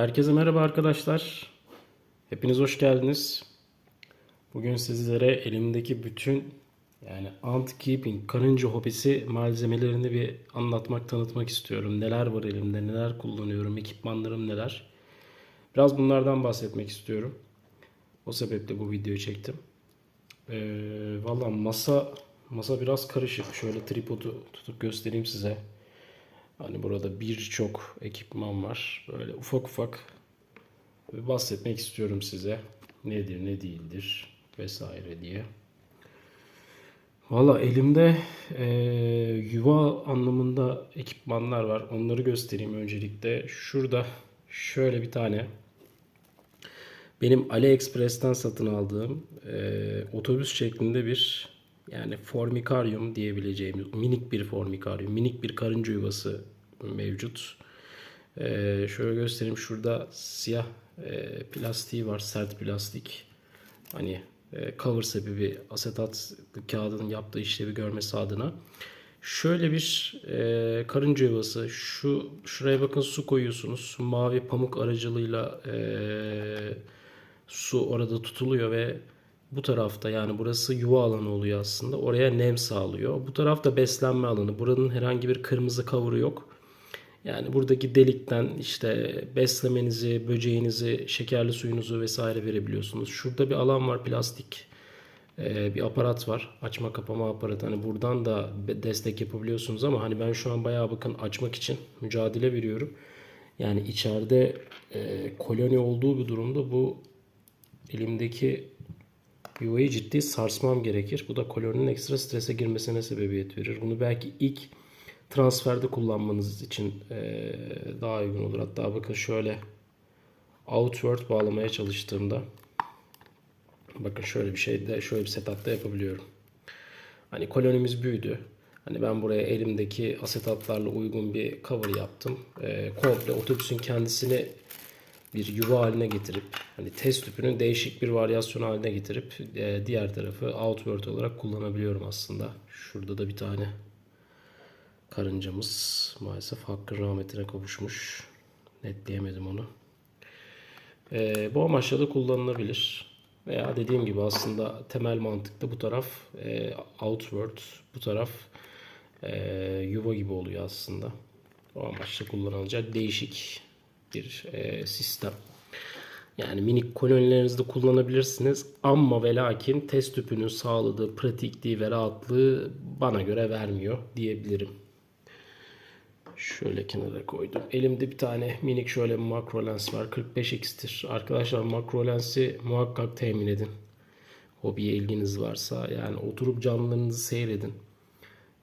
Herkese merhaba arkadaşlar. Hepiniz hoş geldiniz. Bugün sizlere elimdeki bütün yani ant keeping, karınca hobisi malzemelerini bir anlatmak, tanıtmak istiyorum. Neler var elimde, neler kullanıyorum, ekipmanlarım neler. Biraz bunlardan bahsetmek istiyorum. O sebeple bu videoyu çektim. Ee, Valla masa masa biraz karışık. Şöyle tripodu tutup göstereyim size. Hani burada birçok ekipman var. Böyle ufak ufak bahsetmek istiyorum size. Nedir, ne değildir vesaire diye. Valla elimde e, yuva anlamında ekipmanlar var. Onları göstereyim öncelikle. Şurada şöyle bir tane benim AliExpress'ten satın aldığım e, otobüs şeklinde bir yani formikaryum diyebileceğimiz minik bir formikaryum, minik bir karınca yuvası mevcut. E, şöyle göstereyim. Şurada siyah e, plastiği var, sert plastik. Hani e, cover sebebi asetat kağıdının yaptığı işlevi görmesi adına. Şöyle bir e, karınca yuvası. Şu şuraya bakın su koyuyorsunuz. Mavi pamuk aracılığıyla e, su orada tutuluyor ve bu tarafta yani burası yuva alanı oluyor aslında. Oraya nem sağlıyor. Bu tarafta beslenme alanı. Buranın herhangi bir kırmızı kavuru yok. Yani buradaki delikten işte beslemenizi, böceğinizi, şekerli suyunuzu vesaire verebiliyorsunuz. Şurada bir alan var plastik e, bir aparat var. Açma kapama aparatı. Hani buradan da destek yapabiliyorsunuz ama hani ben şu an bayağı bakın açmak için mücadele veriyorum. Yani içeride e, koloni olduğu bir durumda bu elimdeki yuvayı ciddi sarsmam gerekir. Bu da koloninin ekstra strese girmesine sebebiyet verir. Bunu belki ilk transferde kullanmanız için e, daha uygun olur. Hatta bakın şöyle outward bağlamaya çalıştığımda bakın şöyle bir şey de şöyle bir setupta yapabiliyorum. Hani kolonimiz büyüdü. Hani ben buraya elimdeki asetatlarla uygun bir cover yaptım. E, komple otobüsün kendisini bir yuva haline getirip hani test tüpünün değişik bir varyasyon haline getirip e, diğer tarafı outward olarak kullanabiliyorum aslında. Şurada da bir tane karıncamız maalesef hakkın rahmetine kavuşmuş. Netleyemedim onu. E, bu amaçla da kullanılabilir. Veya dediğim gibi aslında temel mantıkta bu taraf e, outward, bu taraf e, yuva gibi oluyor aslında. O amaçla kullanılacak değişik bir e, sistem. Yani minik kolonilerinizde kullanabilirsiniz ama ve lakin test tüpünün sağladığı pratikliği ve rahatlığı bana göre vermiyor diyebilirim. Şöyle kenara koydum. Elimde bir tane minik şöyle makro lens var. 45x'tir. Arkadaşlar makro lensi muhakkak temin edin. Hobiye ilginiz varsa yani oturup canlılarınızı seyredin.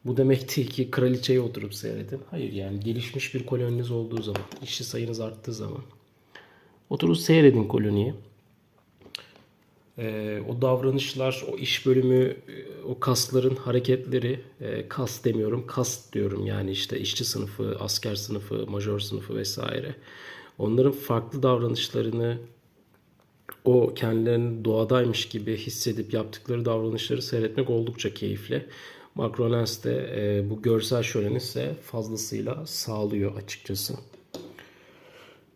Bu demek değil ki kraliçeye oturup seyredin. Hayır yani gelişmiş bir koloniniz olduğu zaman, işçi sayınız arttığı zaman oturup seyredin koloniyi. Ee, o davranışlar, o iş bölümü, e, o kasların hareketleri, e, kas demiyorum, kas diyorum yani işte işçi sınıfı, asker sınıfı, major sınıfı vesaire. Onların farklı davranışlarını, o kendilerini doğadaymış gibi hissedip yaptıkları davranışları seyretmek oldukça keyifli. Makro lens de e, bu görsel şöleni ise fazlasıyla sağlıyor açıkçası.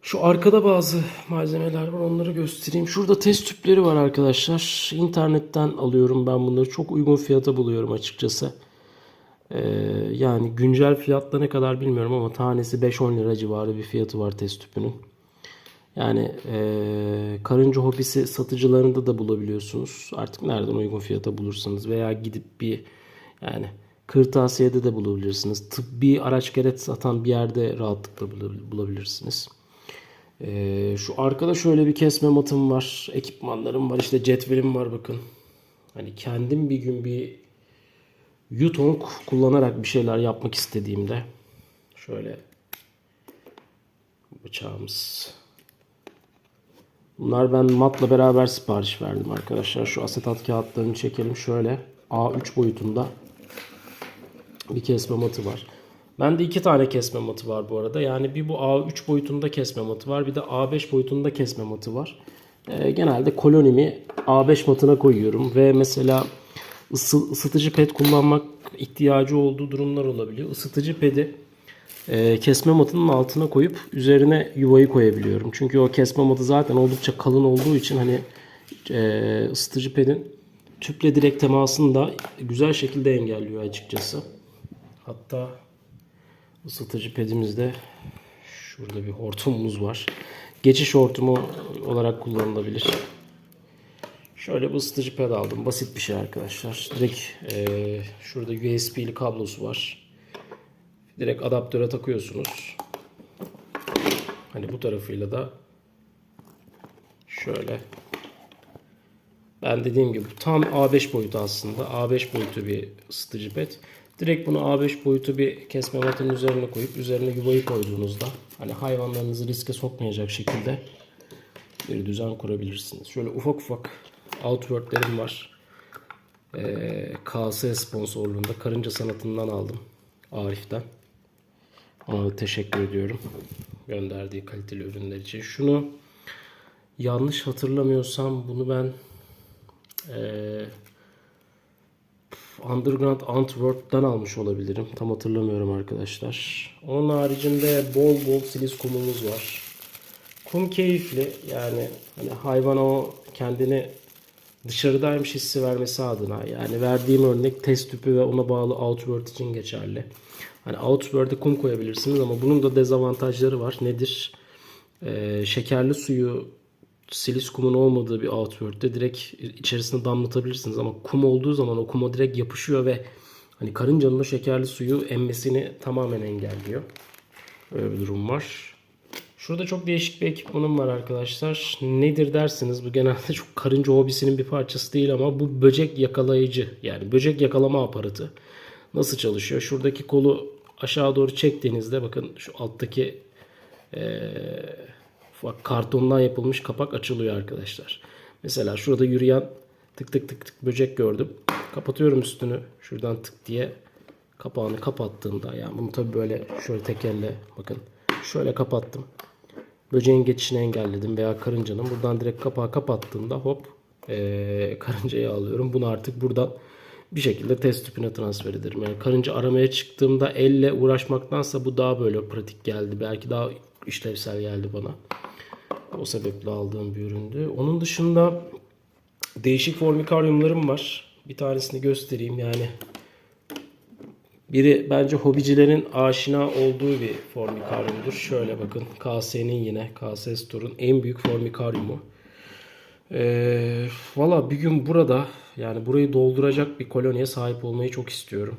Şu arkada bazı malzemeler var onları göstereyim. Şurada test tüpleri var arkadaşlar. İnternetten alıyorum ben bunları. Çok uygun fiyata buluyorum açıkçası. Ee, yani güncel fiyatla ne kadar bilmiyorum ama tanesi 5-10 lira civarı bir fiyatı var test tüpünün. Yani e, karınca hobisi satıcılarında da bulabiliyorsunuz. Artık nereden uygun fiyata bulursanız veya gidip bir yani kırtasiyede de bulabilirsiniz. Tıbbi araç gereç satan bir yerde rahatlıkla bulabil- bulabilirsiniz. E, şu arkada şöyle bir kesme matım var. Ekipmanlarım var. işte cetvelim var bakın. Hani kendim bir gün bir Yutong kullanarak bir şeyler yapmak istediğimde şöyle bıçağımız Bunlar ben matla beraber sipariş verdim arkadaşlar. Şu asetat kağıtlarını çekelim. Şöyle A3 boyutunda bir kesme matı var. Bende iki tane kesme matı var bu arada. Yani bir bu A3 boyutunda kesme matı var. Bir de A5 boyutunda kesme matı var. Ee, genelde kolonimi A5 matına koyuyorum. Ve mesela ısı, ısıtıcı ped kullanmak ihtiyacı olduğu durumlar olabiliyor. Isıtıcı pedi e, kesme matının altına koyup üzerine yuvayı koyabiliyorum. Çünkü o kesme matı zaten oldukça kalın olduğu için hani e, ısıtıcı pedin tüple direkt temasını da güzel şekilde engelliyor açıkçası. Hatta ısıtıcı pedimizde şurada bir hortumumuz var. Geçiş hortumu olarak kullanılabilir. Şöyle bir ısıtıcı ped aldım. Basit bir şey arkadaşlar. Direkt e, şurada USB'li kablosu var. Direkt adaptöre takıyorsunuz. Hani bu tarafıyla da şöyle ben dediğim gibi tam A5 boyutu aslında. A5 boyutu bir ısıtıcı pet. Direkt bunu A5 boyutu bir kesme matının üzerine koyup üzerine yuvayı koyduğunuzda hani hayvanlarınızı riske sokmayacak şekilde bir düzen kurabilirsiniz. Şöyle ufak ufak outwardlerim var. Ee, KS sponsorluğunda Karınca Sanatı'ndan aldım. Arif'ten. Ona teşekkür ediyorum. Gönderdiği kaliteli ürünler için. Şunu yanlış hatırlamıyorsam bunu ben eee Underground Antwerp'ten almış olabilirim. Tam hatırlamıyorum arkadaşlar. Onun haricinde bol bol silis kumumuz var. Kum keyifli. Yani hani hayvan o kendini dışarıdaymış hissi vermesi adına. Yani verdiğim örnek test tüpü ve ona bağlı Outward için geçerli. Hani Outward'e kum koyabilirsiniz ama bunun da dezavantajları var. Nedir? Ee, şekerli suyu silis kumun olmadığı bir outward'de direkt içerisine damlatabilirsiniz ama kum olduğu zaman o kuma direkt yapışıyor ve hani karıncanın o şekerli suyu emmesini tamamen engelliyor. Öyle bir durum var. Şurada çok değişik bir ekipmanım var arkadaşlar. Nedir dersiniz bu genelde çok karınca hobisinin bir parçası değil ama bu böcek yakalayıcı yani böcek yakalama aparatı. Nasıl çalışıyor? Şuradaki kolu aşağı doğru çektiğinizde bakın şu alttaki eee Bak kartondan yapılmış kapak açılıyor arkadaşlar. Mesela şurada yürüyen tık tık tık tık böcek gördüm. Kapatıyorum üstünü. Şuradan tık diye kapağını kapattığımda yani bunu tabi böyle şöyle tekerle bakın şöyle kapattım. Böceğin geçişini engelledim veya karıncanın. Buradan direkt kapağı kapattığımda hop ee, karıncayı alıyorum. Bunu artık buradan bir şekilde test tüpüne transfer ederim. Yani karınca aramaya çıktığımda elle uğraşmaktansa bu daha böyle pratik geldi. Belki daha işlevsel geldi bana. O sebeple aldığım bir üründü. Onun dışında değişik formikaryumlarım var. Bir tanesini göstereyim yani. Biri bence hobicilerin aşina olduğu bir formikaryumdur. Şöyle bakın KS'nin yine KS Store'un en büyük formikaryumu. Ee, Valla bir gün burada yani burayı dolduracak bir koloniye sahip olmayı çok istiyorum.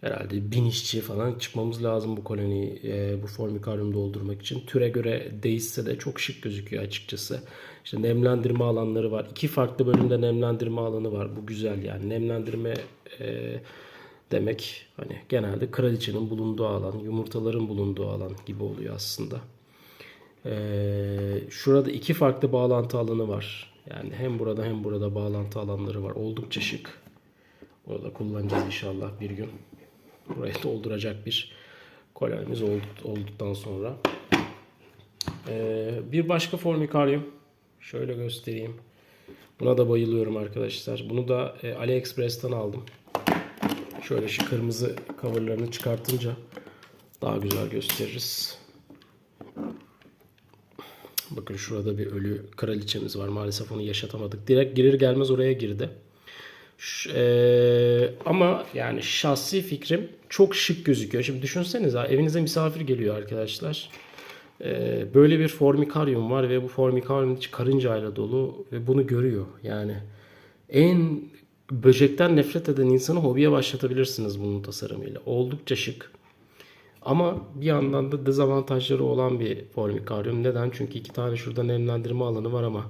Herhalde bin işçi falan çıkmamız lazım bu koloniyi, e, bu formikaryum doldurmak için. Türe göre değişse de çok şık gözüküyor açıkçası. İşte nemlendirme alanları var. İki farklı bölümde nemlendirme alanı var. Bu güzel yani. Nemlendirme e, demek hani genelde kraliçenin bulunduğu alan, yumurtaların bulunduğu alan gibi oluyor aslında. E, şurada iki farklı bağlantı alanı var. Yani hem burada hem burada bağlantı alanları var. Oldukça şık. Onu da kullanacağız inşallah bir gün. Burayı dolduracak bir kolonimiz olduktan sonra. Ee, bir başka formikaryum. Şöyle göstereyim. Buna da bayılıyorum arkadaşlar. Bunu da e, AliExpress'ten aldım. Şöyle şu kırmızı coverlarını çıkartınca daha güzel gösteririz. Bakın şurada bir ölü kraliçemiz var. Maalesef onu yaşatamadık. Direkt girir gelmez oraya girdi. Ee, ama yani şahsi fikrim çok şık gözüküyor. Şimdi düşünsenize evinize misafir geliyor arkadaşlar. Ee, böyle bir formikaryum var ve bu formikaryum içi karıncayla dolu ve bunu görüyor. Yani en böcekten nefret eden insanı hobiye başlatabilirsiniz bunun tasarımıyla. Oldukça şık. Ama bir yandan da dezavantajları olan bir formikaryum. Neden? Çünkü iki tane şurada nemlendirme alanı var ama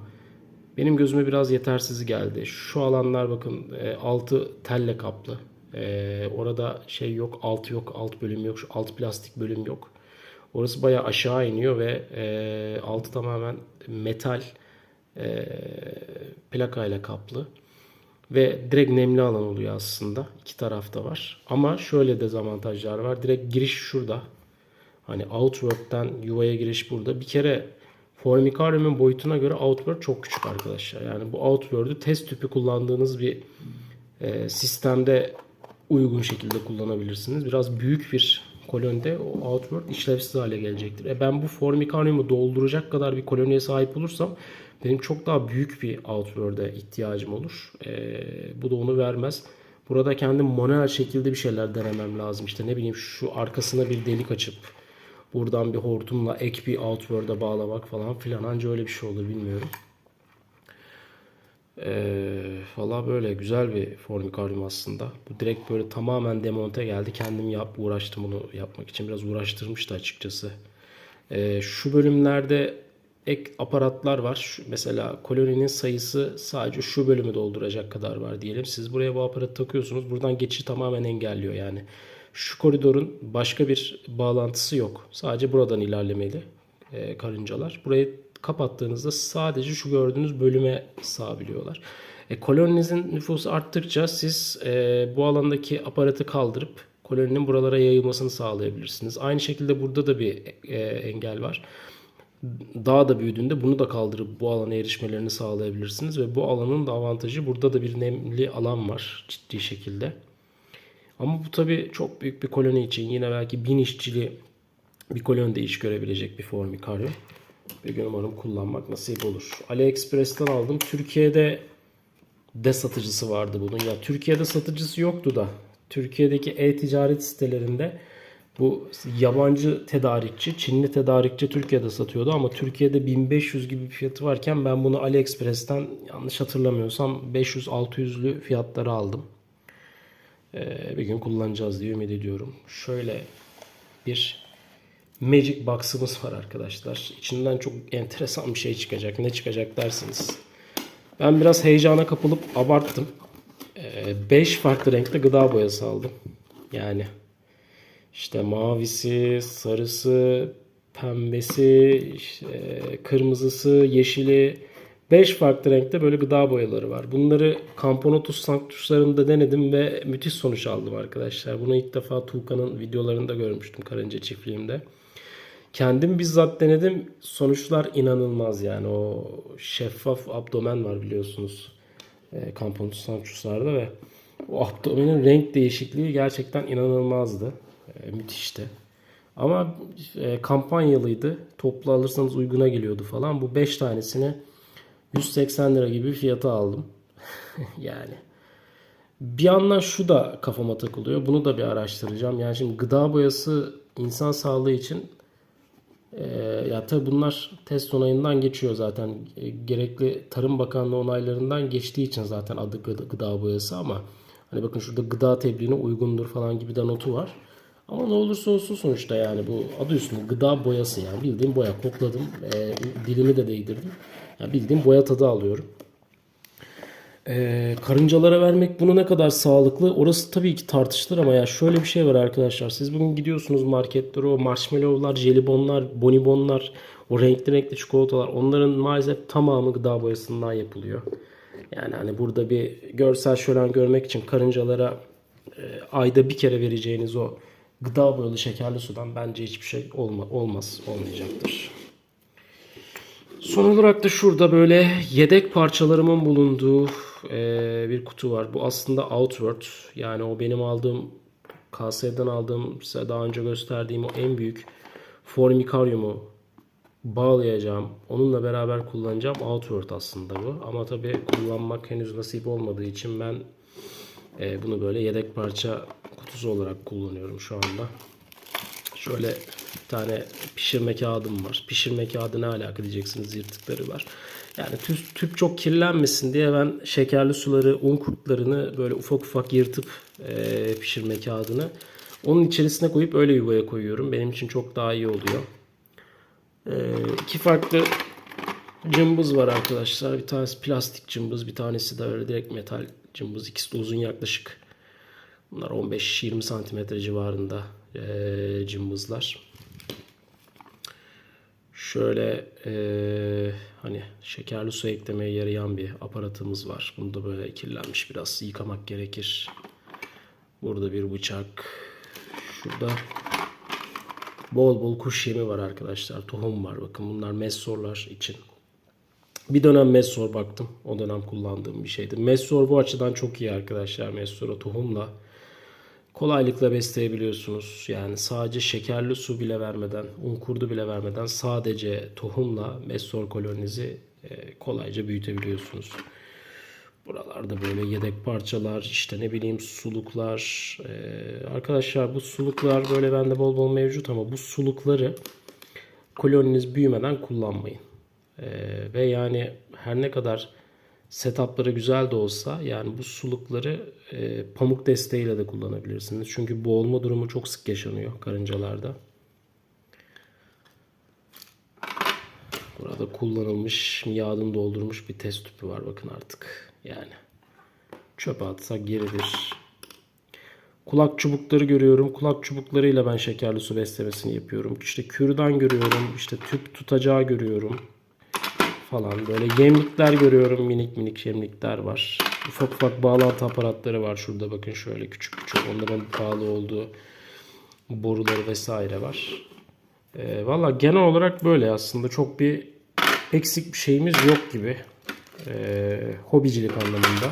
benim gözüme biraz yetersiz geldi. Şu alanlar bakın e, altı telle kaplı. E, orada şey yok, alt yok, alt bölüm yok, şu alt plastik bölüm yok. Orası bayağı aşağı iniyor ve e, altı tamamen metal e, plakayla kaplı. Ve direkt nemli alan oluyor aslında. İki tarafta var. Ama şöyle dezavantajlar var. Direkt giriş şurada. Hani outward'den yuvaya giriş burada. Bir kere Formicarium'un boyutuna göre Outward çok küçük arkadaşlar. Yani bu Outward'u test tüpü kullandığınız bir e, sistemde uygun şekilde kullanabilirsiniz. Biraz büyük bir kolonide o outward işlevsiz hale gelecektir. E ben bu formikariumu dolduracak kadar bir koloniye sahip olursam benim çok daha büyük bir outward'e ihtiyacım olur. E, bu da onu vermez. Burada kendim manuel şekilde bir şeyler denemem lazım. İşte ne bileyim şu arkasına bir delik açıp buradan bir hortumla ek bir outward'a bağlamak falan filan. Anca öyle bir şey olur bilmiyorum. Ee, valla böyle güzel bir formikarium aslında. Bu direkt böyle tamamen demonte geldi. Kendim yap, uğraştım bunu yapmak için. Biraz uğraştırmıştı açıkçası. Ee, şu bölümlerde ek aparatlar var. Şu, mesela koloninin sayısı sadece şu bölümü dolduracak kadar var diyelim. Siz buraya bu aparatı takıyorsunuz. Buradan geçişi tamamen engelliyor yani. Şu koridorun başka bir bağlantısı yok. Sadece buradan ilerlemeli e, karıncalar. Burayı kapattığınızda sadece şu gördüğünüz bölüme sığabiliyorlar. E, koloninizin nüfusu arttıkça siz e, bu alandaki aparatı kaldırıp koloninin buralara yayılmasını sağlayabilirsiniz. Aynı şekilde burada da bir e, engel var. Daha da büyüdüğünde bunu da kaldırıp bu alana erişmelerini sağlayabilirsiniz ve bu alanın da avantajı burada da bir nemli alan var ciddi şekilde. Ama bu tabii çok büyük bir koloni için yine belki bin işçili bir kolonide iş görebilecek bir formikaryum. Bir gün umarım kullanmak nasip olur. AliExpress'ten aldım. Türkiye'de de satıcısı vardı bunun. Ya Türkiye'de satıcısı yoktu da. Türkiye'deki e-ticaret sitelerinde bu yabancı tedarikçi, Çinli tedarikçi Türkiye'de satıyordu ama Türkiye'de 1500 gibi fiyatı varken ben bunu AliExpress'ten yanlış hatırlamıyorsam 500-600'lü fiyatları aldım. Ee, bir gün kullanacağız diye ümit ediyorum. Şöyle bir Magic Box'ımız var arkadaşlar. İçinden çok enteresan bir şey çıkacak. Ne çıkacak dersiniz. Ben biraz heyecana kapılıp abarttım. 5 ee, farklı renkte gıda boyası aldım. Yani işte mavisi, sarısı, pembesi, işte kırmızısı, yeşili 5 farklı renkte böyle gıda boyaları var. Bunları Camponotus Sanctus'larında denedim ve müthiş sonuç aldım arkadaşlar. Bunu ilk defa Tuğkan'ın videolarında görmüştüm karınca çiftliğimde. Kendim bizzat denedim. Sonuçlar inanılmaz yani. O şeffaf abdomen var biliyorsunuz. E, Camponotus Sanctus'larda ve o abdomenin renk değişikliği gerçekten inanılmazdı. E, müthişti. Ama e, kampanyalıydı. Toplu alırsanız uyguna geliyordu falan. Bu 5 tanesini 180 lira gibi fiyata aldım. yani. Bir yandan şu da kafama takılıyor. Bunu da bir araştıracağım. Yani şimdi gıda boyası insan sağlığı için e, ya tabii bunlar test onayından geçiyor zaten. E, gerekli Tarım Bakanlığı onaylarından geçtiği için zaten adı gıda, gıda boyası ama hani bakın şurada gıda tebliğine uygundur falan gibi de notu var. Ama ne olursa olsun sonuçta yani bu adı üstünde gıda boyası yani bildiğim boya kokladım. E, dilimi de değdirdim. Yani bildiğim boya tadı alıyorum. Ee, karıncalara vermek bunu ne kadar sağlıklı orası tabii ki tartışılır ama ya şöyle bir şey var arkadaşlar. Siz bugün gidiyorsunuz marketlere o marshmallowlar, jelibonlar, bonibonlar, o renkli renkli çikolatalar onların maalesef tamamı gıda boyasından yapılıyor. Yani hani burada bir görsel şölen görmek için karıncalara e, ayda bir kere vereceğiniz o gıda boyalı şekerli sudan bence hiçbir şey olma, olmaz, olmayacaktır. Son olarak da şurada böyle yedek parçalarımın bulunduğu e, bir kutu var. Bu aslında Outward. Yani o benim aldığım KS'den aldığım size daha önce gösterdiğim o en büyük Formicarium'u bağlayacağım. Onunla beraber kullanacağım Outward aslında bu. Ama tabi kullanmak henüz nasip olmadığı için ben e, bunu böyle yedek parça kutusu olarak kullanıyorum şu anda. Şöyle bir tane pişirme kağıdım var. Pişirme kağıdı ne alaka diyeceksiniz yırtıkları var. Yani tüp, tüp çok kirlenmesin diye ben şekerli suları, un kurtlarını böyle ufak ufak yırtıp e, pişirme kağıdını onun içerisine koyup öyle yuvaya koyuyorum. Benim için çok daha iyi oluyor. E, iki farklı cımbız var arkadaşlar. Bir tanesi plastik cımbız, bir tanesi de öyle direkt metal cımbız. İkisi de uzun yaklaşık. Bunlar 15-20 santimetre civarında e, cımbızlar. Şöyle e, hani şekerli su eklemeye yarayan bir aparatımız var. Bunu da böyle kirlenmiş biraz yıkamak gerekir. Burada bir bıçak. Şurada bol bol kuş yemi var arkadaşlar. Tohum var. Bakın bunlar messorlar için. Bir dönem messor baktım. O dönem kullandığım bir şeydi. Messor bu açıdan çok iyi arkadaşlar. Messora tohumla kolaylıkla besleyebiliyorsunuz. Yani sadece şekerli su bile vermeden, un kurdu bile vermeden sadece tohumla Mestor koloninizi e, kolayca büyütebiliyorsunuz. Buralarda böyle yedek parçalar, işte ne bileyim suluklar. Ee, arkadaşlar bu suluklar böyle bende bol bol mevcut ama bu sulukları koloniniz büyümeden kullanmayın. Ee, ve yani her ne kadar setupları güzel de olsa yani bu sulukları e, pamuk desteğiyle de kullanabilirsiniz. Çünkü boğulma durumu çok sık yaşanıyor karıncalarda. Burada kullanılmış, yağını doldurmuş bir test tüpü var bakın artık. Yani çöpe atsak geridir. Kulak çubukları görüyorum. Kulak çubuklarıyla ben şekerli su beslemesini yapıyorum. İşte kürdan görüyorum. İşte tüp tutacağı görüyorum. Falan böyle yemlikler görüyorum. Minik minik yemlikler var. Ufak ufak bağlantı aparatları var. Şurada bakın şöyle küçük küçük. Onların bağlı olduğu boruları vesaire var. E, Valla genel olarak böyle aslında çok bir eksik bir şeyimiz yok gibi. E, hobicilik anlamında.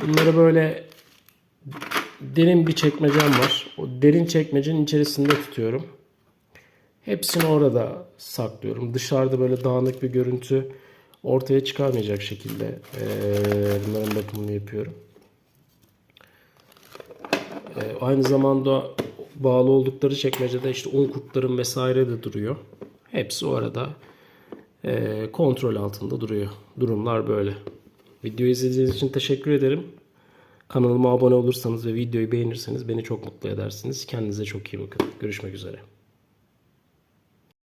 Bunları böyle derin bir çekmecem var. O derin çekmecenin içerisinde tutuyorum. Hepsini orada saklıyorum. Dışarıda böyle dağınık bir görüntü ortaya çıkarmayacak şekilde bunların bakımını yapıyorum. Aynı zamanda bağlı oldukları çekmecede işte un kurtların vesaire de duruyor. Hepsi orada kontrol altında duruyor. Durumlar böyle. Videoyu izlediğiniz için teşekkür ederim. Kanalıma abone olursanız ve videoyu beğenirseniz beni çok mutlu edersiniz. Kendinize çok iyi bakın. Görüşmek üzere.